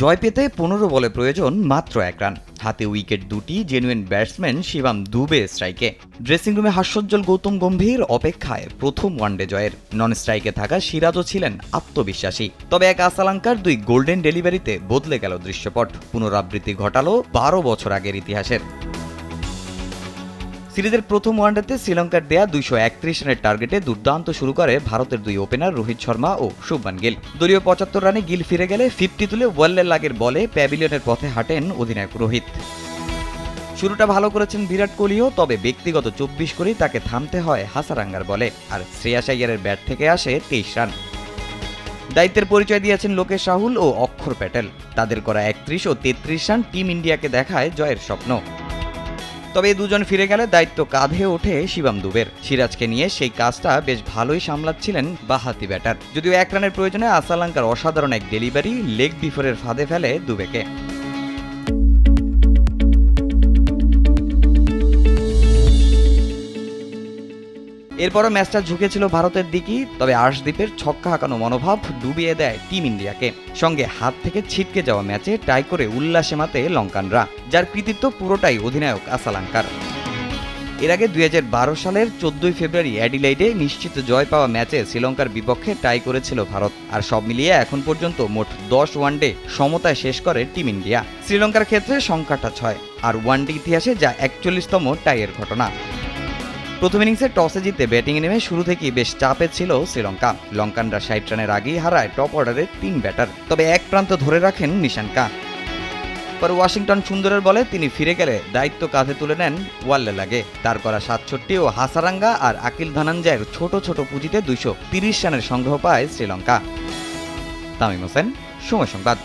জয় পেতে পনেরো বলে প্রয়োজন মাত্র এক রান। হাতে উইকেট দুটি জেনুইন ব্যাটসম্যান শিবাম দুবে স্ট্রাইকে ড্রেসিং রুমে হাস্যোজ্জ্বল গৌতম গম্ভীর অপেক্ষায় প্রথম ওয়ানডে জয়ের। নন স্ট্রাইকে থাকা সিরাজও ছিলেন আত্মবিশ্বাসী। তবে এক আসালাঙ্কার দুই গোল্ডেন ডেলিভারিতে বদলে গেল দৃশ্যপট। পুনরাবৃত্তি ঘটালো বারো বছর আগের ইতিহাসের। সিরিজের প্রথম ওয়ানডেতে শ্রীলঙ্কার দেয়া দুইশো একত্রিশ রানের টার্গেটে দুর্দান্ত শুরু করে ভারতের দুই ওপেনার রোহিত শর্মা ও শুভমান গিল। দলীয় পঁচাত্তর রানে গিল ফিরে গেলে ফিফটি তুলে ওয়াল্লের লাগের বলে প্যাভিলিয়নের পথে হাঁটেন অধিনায়ক রোহিত। শুরুটা ভালো করেছেন বিরাট কোহলিও তবে ব্যক্তিগত চব্বিশ করেই তাকে থামতে হয় হাসারাঙ্গার বলে, আর শ্রেয়াস আইয়ারের ব্যাট থেকে আসে তেইশ রান। দায়িত্বের পরিচয় দিয়েছেন লোকেশ রাহুল ও অক্ষর প্যাটেল। তাদের করা একত্রিশ ও তেত্রিশ রান টিম ইন্ডিয়াকে দেখায় জয়ের স্বপ্ন। তবে এই দুজন ফিরে গেলে দায়িত্ব কাঁধে ওঠে শিবাম দুবের। সিরাজকে নিয়ে সেই কাজটা বেশ ভালোই সামলাচ্ছিলেন বাহাতি ব্যাটার। যদিও এক রানের প্রয়োজনে আসালাঙ্কার অসাধারণ এক ডেলিভারি লেগ বিফোরের ফাঁদে ফেলে দুবেকে। এরপরও ম্যাচটা ঝুঁকেছিল ভারতের দিকেই, তবে আর্শদীপের ছক্কা হাঁকানো মনোভাব ডুবিয়ে দেয় টিম ইন্ডিয়াকে। সঙ্গে হাত থেকে ছিটকে যাওয়া ম্যাচে টাই করে উল্লাসে মাতে লঙ্কানরা, যার কৃতিত্ব পুরোটাই অধিনায়ক আসালাঙ্কার। এর আগে দুই হাজার বারো সালের চোদ্দই ফেব্রুয়ারি অ্যাডিলাইডে নিশ্চিত জয় পাওয়া ম্যাচে শ্রীলঙ্কার বিপক্ষে টাই করেছিল ভারত। আর সব মিলিয়ে এখন পর্যন্ত মোট দশ ওয়ানডে সমতায় শেষ করে টিম ইন্ডিয়া। শ্রীলঙ্কার ক্ষেত্রে সংখ্যাটা ছয়, আর ওয়ানডে ইতিহাসে যা একচল্লিশতম টাইয়ের ঘটনা। প্রথম ইনিংসে টসে জিতে ব্যাটিংয়ে নেমে শুরু থেকেই বেশ চাপে ছিল শ্রীলঙ্কা। লঙ্কানরা ষাট রানের আগেই হারায় টপ অর্ডারের তিন ব্যাটার। তবে এক প্রান্ত ধরে রাখেন নিশানকা পর ওয়াশিংটন সুন্দরের বলে তিনি ফিরে গেলে দায়িত্ব কাঁধে তুলে নেন ওয়াল্লে লাগে তার করা সাতষট্টি ও হাসারাঙ্গা আর আকিল ধনাঞ্জয়ের ছোট ছোট পুঁজিতে দুইশো তিরিশ রানের সংগ্রহ পায় শ্রীলঙ্কা। তামিম হোসেন, সময় সংবাদ।